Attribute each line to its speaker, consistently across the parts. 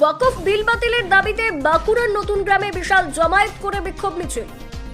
Speaker 1: ওয়াকফ বিল বাতিলের দাবিতে বাঁকুড়ার নতুন গ্রামে বিশাল জমায়েত করে বিক্ষোভ মিছিল।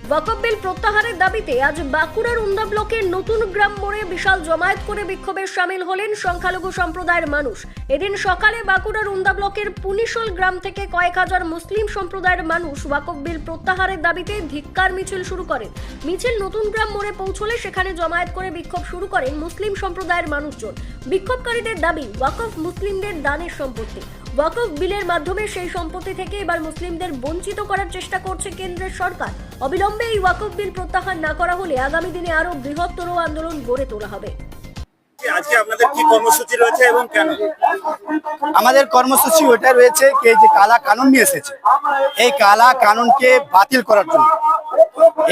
Speaker 1: ওয়াকফ বিল প্রত্যাহারের দাবিতে আজ বাঁকুড়ার উন্দা ব্লকের নতুন গ্রাম মোড়ে বিশাল জমায়েত করে বিক্ষোভে সামিল হলেন সংখ্যালঘু সম্প্রদায়ের মানুষ। এদিন সকালে বাঁকুড়ার উন্দা ব্লকের পুনিশল গ্রাম থেকে কয়েক হাজার মুসলিম সম্প্রদায়ের মানুষ ওয়াকফ বিল প্রত্যাহারের দাবিতে ধিক্কার মিছিল শুরু করেন। মিছিল নতুন গ্রাম মোড়ে পৌঁছলে সেখানে জমায়েত করে বিক্ষোভ শুরু করেন মুসলিম সম্প্রদায়ের মানুষজন। বিক্ষোভকারীদের দাবি, ওয়াকফ মুসলিমদের দানের সম্পত্তি। ওয়াকফ বিলের মাধ্যমে সেই সম্পত্তি থেকে এবার মুসলিমদের বঞ্চিত করার চেষ্টা করছে কেন্দ্রের সরকার। অবিলম্বে এই ওয়াকফ বিল প্রত্যাহার না করা হলে আগামী দিনে আরও বৃহত্তর আন্দোলন গড়ে তোলা হবে।
Speaker 2: আমাদের কর্মসূচি ওটা রয়েছে কে যে কালা কানুন নিয়ে এসেছে। এই কালা কানুনকে বাতিল করার জন্য।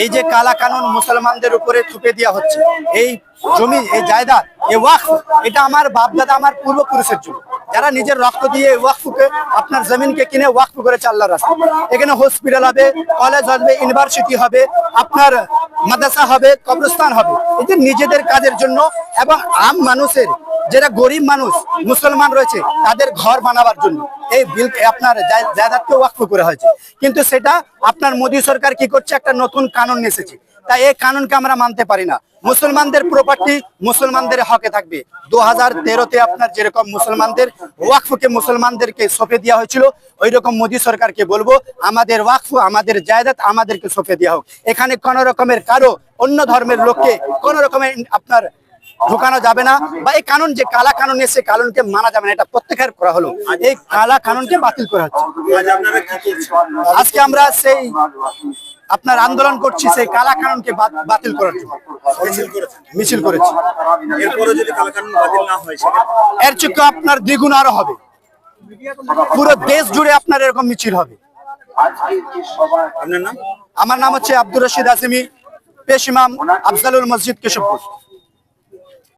Speaker 2: এই যে কালা কানুন মুসলমানদের উপরে থুপে দেওয়া হচ্ছে, এই জমি, এই জায়দাদ এই ওয়াকফ, এটা আমার বাপদাদা, আমার পূর্বপুরুষের জন্য। যারা নিজের রক্ত দিয়ে ওয়াকফকে, আপনার জমিনকে কিনে ওয়াকফ করেছে আল্লাহর রাস্তা এখানে হসপিটাল হবে কলেজ হবে ইউনিভার্সিটি হবে, আপনার মাদ্রাসা হবে, কবরস্থান হবে। এদের নিজেদের কাজের জন্য এবং আম মানুষের, যারা গরিব মানুষ, মুসলমান রয়েছে, তাদের ঘর বানাবার জন্য। এই বিল আপনার জায়গাকে ওয়াকফ করা হয়েছে। কিন্তু সেটা আপনার মোদী সরকার কি করছে? একটা নতুন কানুন এসেছে। তাই এই কানুনকে আমরা মানতে পারি না। মুসলমানদের প্রপার্টি মুসলমানদের হকে থাকবে। দু হাজার তেরোতে আপনার যেরকম মুসলমানদের ওয়াকফকে মুসলমানদেরকে সঁপে দেওয়া হয়েছিল ওই রকম মোদী সরকারকে বলব, আমাদের ওয়াকফ, আমাদের জায়দাত আমাদেরকে সঁপে দেওয়া হোক। এখানে কোন রকমের কারও অন্য ধর্মের লোককে কোন রকমের আপনার ঢুকানো যাবে না বা এই কানুন যে কালা কানুন এসে কানুনকে মানা যাবে না, এটা প্রত্যাহার করা হলো। এই কালা কানুনকে বাতিল করা হচ্ছে। আজকে আমরা সেই আপনার আন্দোলন করছি সেই কালা কানুনকে বাতিল করার জন্য।
Speaker 3: মিছিল
Speaker 2: করেছি। এর চোখে আপনার দ্বিগুণ আরও হবে। পুরো দেশ জুড়ে আপনার এরকম মিছিল হবে। আমার নাম হচ্ছে আব্দুর রশিদ আসিমি পেশ ইমাম আফজালুল মসজিদ কেশবপুর।